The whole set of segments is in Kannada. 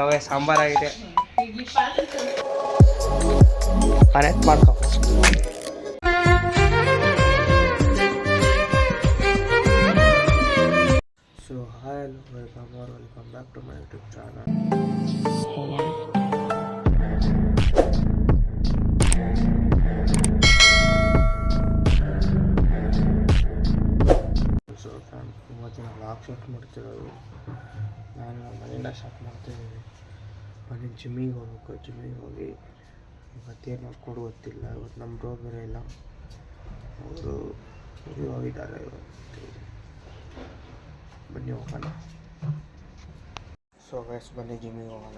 ಸವೆ ಸಾಂಬಾರಾಗಿದೆ. ಕನೆಕ್ಟ್ ಮಾಡ್ಕೊ. So hi welcome or welcome back to my YouTube channel friend ಜನ ವ್ಲಾಗ್ ಶಾಟ್ ಮಾಡ್ತಿರೋದು ನಾನು ಮನೆಯಿಂದ ಸ್ಟಾರ್ಟ್ ಮಾಡ್ತಾಯಿದ್ದೀನಿ ಮನೆ ಜಿಮ್ಮಿಗೆ ಹೋಗ್ಬೇಕು. ಜಿಮ್ಮಿಗೆ ಹೋಗಿ ಇವತ್ತೇನು ಮಾಡ್ಕೊಡು ಗೊತ್ತಿಲ್ಲ. ಇವತ್ತು ನಮ್ಮ ಬ್ರೋ ಬೇರೆ ಇಲ್ಲ. ಅವರು ಹೋಗಿದ್ದಾರೆ ಇವತ್ತು. ಬನ್ನಿ, ಹೋಗೋಣ. ಸೊ ಗೈಸ್ ಬನ್ನಿ ಜಿಮ್ಮಿಗೆ ಹೋಗೋಣ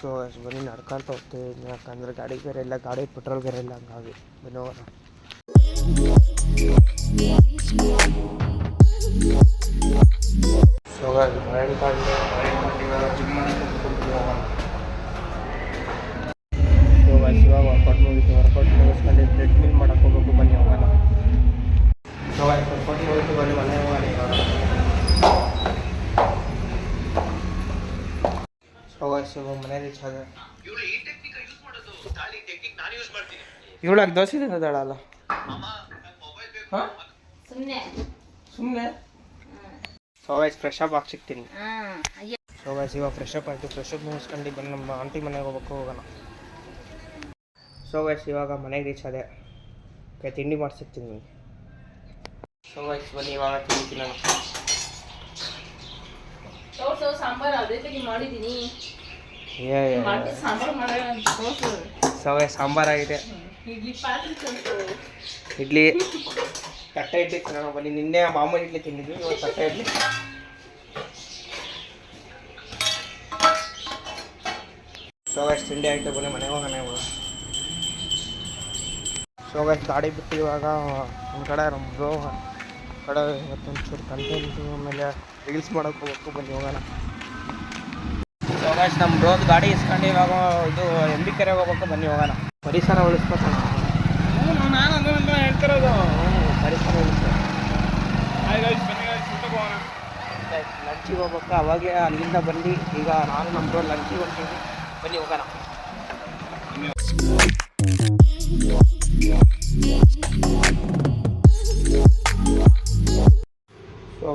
ಸೊ ಬನ್ನಿ, ನಡ್ಕೊಂತ ಹೋಗ್ತೀವಿ. ಯಾಕಂದ್ರೆ ಗಾಡಿ ಬೇರೆ ಇಲ್ಲ. ಗಾಡಿ ಪೆಟ್ರೋಲ್ ಬೇರೆ ಇಲ್ಲ, ಹಂಗಾಗಿ. ಬನ್ನಿ, ಹೋಗೋಣ. ಸೊ ಗೈಸ್ ಮರಣ ಕಂಡು ಮರಣ ಕಂಡು ಇವಾಗ ಜಿಮ್ ಮಾಡ್ಕೊಂಡು ಹೋಗೋಣ ಸೊ ಗೈಸ್ ಇವಾಗ ವರ್ಕೌಟ್ ಮುಗಿತು ವರ್ಕೌಟ್ ಮುಗಿಸ್ಕೊಂಡು ಟ್ರೆಡ್ಮಿಲ್ ಮಾಡಕ್ಕೆ ಹೋಗ್ಬೇಕು ಬನ್ನಿ ಹೋಗೋಣ ಸೊ ಗೈಸ್ ವರ್ಕೌಟ್ ಮುಗಿತು ಬನ್ನಿ ಮನೆ ಹೋಗೋಣ ಇವಾಗ ಸೊ ಗೈಸ್ ಇವಾಗ ಮನೆ ರೀಚ್ ಆದ ಇವಳಾಗ ದೋಸೆ ತಿನ್ನೋದಾಳಲ್ಲ ಹಾಂ ಸುಮ್ಮನೆ ಸೊ ಗೈಸ್ ಫ್ರೆಶ್ ಅಪ್ ಆಗಿ ಸಿಗ್ತೀನಿ ಸೊ ಗೈಸ್ ಇವಾಗ ಫ್ರೆಶ್ ಅಪ್ ಆಯಿತು. ಫ್ರೆಶ್ ಅಪ್ ಮುಗಿಸ್ಕೊಂಡು ಬಂದು ನಮ್ಮ ಆಂಟಿ ಮನೆಗೆ ಹೋಗ್ಬೇಕು ಹೋಗೋಣ. ಸೊ ಗೈಸ್ ಇವಾಗ ಮನೆಗೆ ರೀಚ್ ಆದೆ. ಓಕೆ ತಿಂಡಿ ಮಾಡಿಸಿರ್ತೀನಿ ನಿಮಗೆ. ಸೊ ಗೈಸ್ ಬನ್ನಿ ಇವಾಗ ತಿಂಡಿ ತಿನ್ನೋಣ ತೋರ್ಸು ಸಾಂಬಾರು ಅದೇ ಮಾಡಿದ್ದೀನಿ. So guys ಸಾಂಬಾರಾಗಿದೆ idli. ತಟ್ಟೆ ಇಡ್ಲಿ ತಿನ್ನೋಣ ಬನ್ನಿ. ನಿನ್ನೆ ಮಾಮೂಲಿ ಇಡ್ಲಿ ತಿಂದಿದ್ವಿ, ಇವತ್ತು ತಟ್ಟೆ ಇಡ್ಲಿ. ಸೊ ಗಾಯ್ಸ್ ತಿಂಡಿ ಆಯಿತು, ಬನ್ನಿ ಮನೆಗೆ ಹೋಗೋಣ ಇವಾಗ ಸೊ ಗಾಯ್ಸ್ ಗಾಡಿ ಬಿಟ್ಟು ಇವಾಗ ಒಂದು ಕಡೆ ನಮ್ಮ ಬ್ರೋ ಕಡೆ ಇವತ್ತೊಂಚೂರು ಕಂಟೆಂಟು ಆಮೇಲೆ ರೀಲ್ಸ್ ಮಾಡೋಕೆ ಹೋಗೋಕ್ಕೂ ಬನ್ನಿ ಹೋಗೋಣ. ಸೊ ಗಾಯ್ಸ್ ನಮ್ಮ ಬ್ರೋದ್ ಗಾಡಿ ಇಸ್ಕೊಂಡು ಇವಾಗ ಇದು ಎಂ ಬಿ ಕೆರೆಗೆ ಹೋಗ್ಬೇಕು, ಬನ್ನಿ ಹೋಗೋಣ. ಪರಿಸರ ಉಳಿಸ್ಬೇಕಣ್ಣ ನಾನು ಅದನ್ನ ಹೇಳ್ತಿರೋದು ಪರಿಸರ ಉಳಿಸ್ಬೇಕು ಬನ್ನಿ ಹೋಗೋಣ ಲಂಚಿಗೆ ಹೋಗ್ಬೇಕು. ಅವಾಗೇ ಅಲ್ಲಿಂದ ಬಂದು ಈಗ ನಾನು ನಮ್ಮ ಲಂಚಿಗೆ ಹೊಂಟೀವಿ ಬನ್ನಿ, ಹೋಗೋಣ.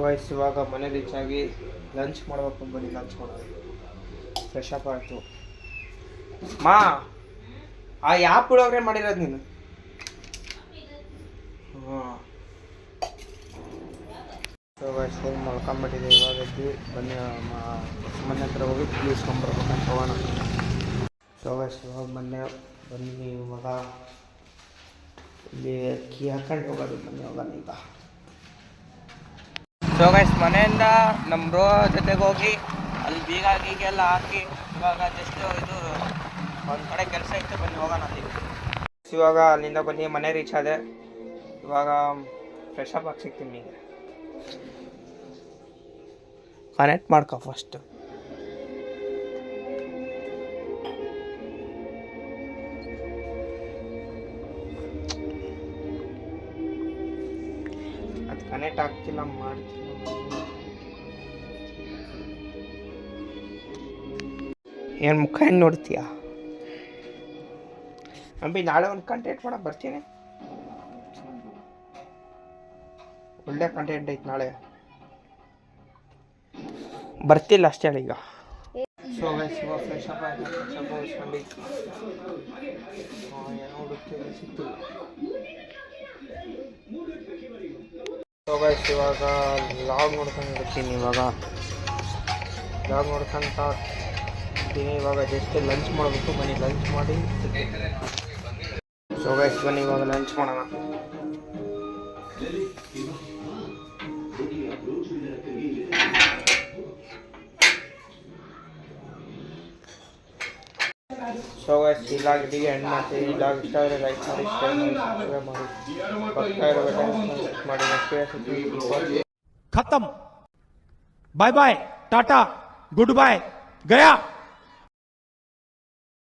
ವಯಸ್ಸು ಇವಾಗ ಮನೆ ರೀಚ್ ಆಗಿ ಲಂಚ್ ಮಾಡ್ಬೇಕು ಬನ್ನಿ, ಲಂಚ್ ಮಾಡೋದು ಫ್ರೆಶ್ ಅಪ್ ಆಯಿತು. ಮಾ, ಆ ಯಾವ ಪುಳಿಯೋಗರೆ ಮಾಡಿರೋದು ನೀನು? ಸೊ ಗೈಸ್ ಹೋಗಿ ಮಲ್ಕೊಂಬಿಟ್ಟಿದೆ ಇವಾಗ ಎದ್ದು ಬನ್ನಿ ಮನೆ ಹತ್ರ ಹೋಗಿ ಟೀ ಇಸ್ಕೊಂಬರ್ಬೇಕಂತ ಹೋಗೋಣ ಸೊ ಗೈಸ್ ಇವಾಗ ಮೊನ್ನೆ ಬನ್ನಿ ಇವಾಗ ಇಲ್ಲಿ ಅಕ್ಕಿ ಹಾಕೊಂಡು ಹೋಗೋದು ಬನ್ನಿ ಹೋಗೋಣ ಈಗ ಸೊ ಗೈಸ್ ಮನೆಯಿಂದ ನಮ್ಮ ಬ್ರೋ ಜೊತೆಗೆ ಹೋಗಿ, ಅಲ್ಲಿ ಬೀಗ ಗೀಗೆಲ್ಲ ಹಾಕಿ, ಇವಾಗ ಜಸ್ಟ್ ಇದು ಒಂದು ಕಡೆ ಕೆಲಸ ಇತ್ತು, ಬನ್ನಿ ಹೋಗೋಣ ಅಲ್ಲಿ ಇವಾಗ ಅಲ್ಲಿಂದ ಬನ್ನಿ, ಮನೆ ರೀಚ್ ಆದೆ. ಇವಾಗ ಫ್ರೆಶ್ ಅಪ್ ಆಗಿ ಸಿಗ್ತೀನಿ ಕನೆಕ್ಟ್ ಮಾಡ್ಕೊ ಫಸ್ಟು ಅದು ಕನೆಕ್ಟ್ ಆಗ್ತಿಲ್ಲ ಮಾಡ್ತಿಲ್ಲ ಏನು ಮುಖ ಹೆಂಗೆ ನೋಡ್ತೀಯ? ಅಂಬಿ ನಾಳೆ ಒಂದು ಕಂಟೆಂಟ್ ಮಾಡಕ್ಕೆ ಬರ್ತೀನಿ. ಒಳ್ಳೆ ಕಂಟೆಂಟ್ ಐತೆ ನಾಳೆ. ಬರ್ತಿಲ್ಲ ಅಷ್ಟೇ ಹೇಳಿ ಈಗ. ಸೊ ಗೈಸ್ ಇವಾಗ ಫ್ರೆಶ್ ಅಪ್ ಆಯ್ತು ಫ್ರೆಶ್ ಅಪ್ ಮುಗಿಸ್ಕೊಂಡು. ಏನೋ ಹುಡುಕ್ತಿದ್ದೆ ಸಿಕ್ತಿಲ್ಲ ಸೊ ಗೈಸ್ ಇವಾಗ ಲಾಗ್ ನೋಡ್ಕೊಂಡು ಇರ್ತೀನಿ ಇವಾಗ. ಲಾಗ್ ನೋಡ್ಕೊಂತ ಇರ್ತೀನಿ ಇವಾಗ ಜಸ್ಟ್ ಲಂಚ್ ಮಾಡಬೇಕು ಬನ್ನಿ ಲಂಚ್ ಮಾಡಿ. ಸೊ ಗೈಸ್ ಬನ್ನಿ ಇವಾಗ ಲಂಚ್ ಮಾಡೋಣ. सो गाइस 3 लाख डी एंड में 3 लाख स्टार लाइक कर सकते हैं पक्का बटन स्मार्ट में शेयर से खत्म। Bye bye, tata, goodbye, गया।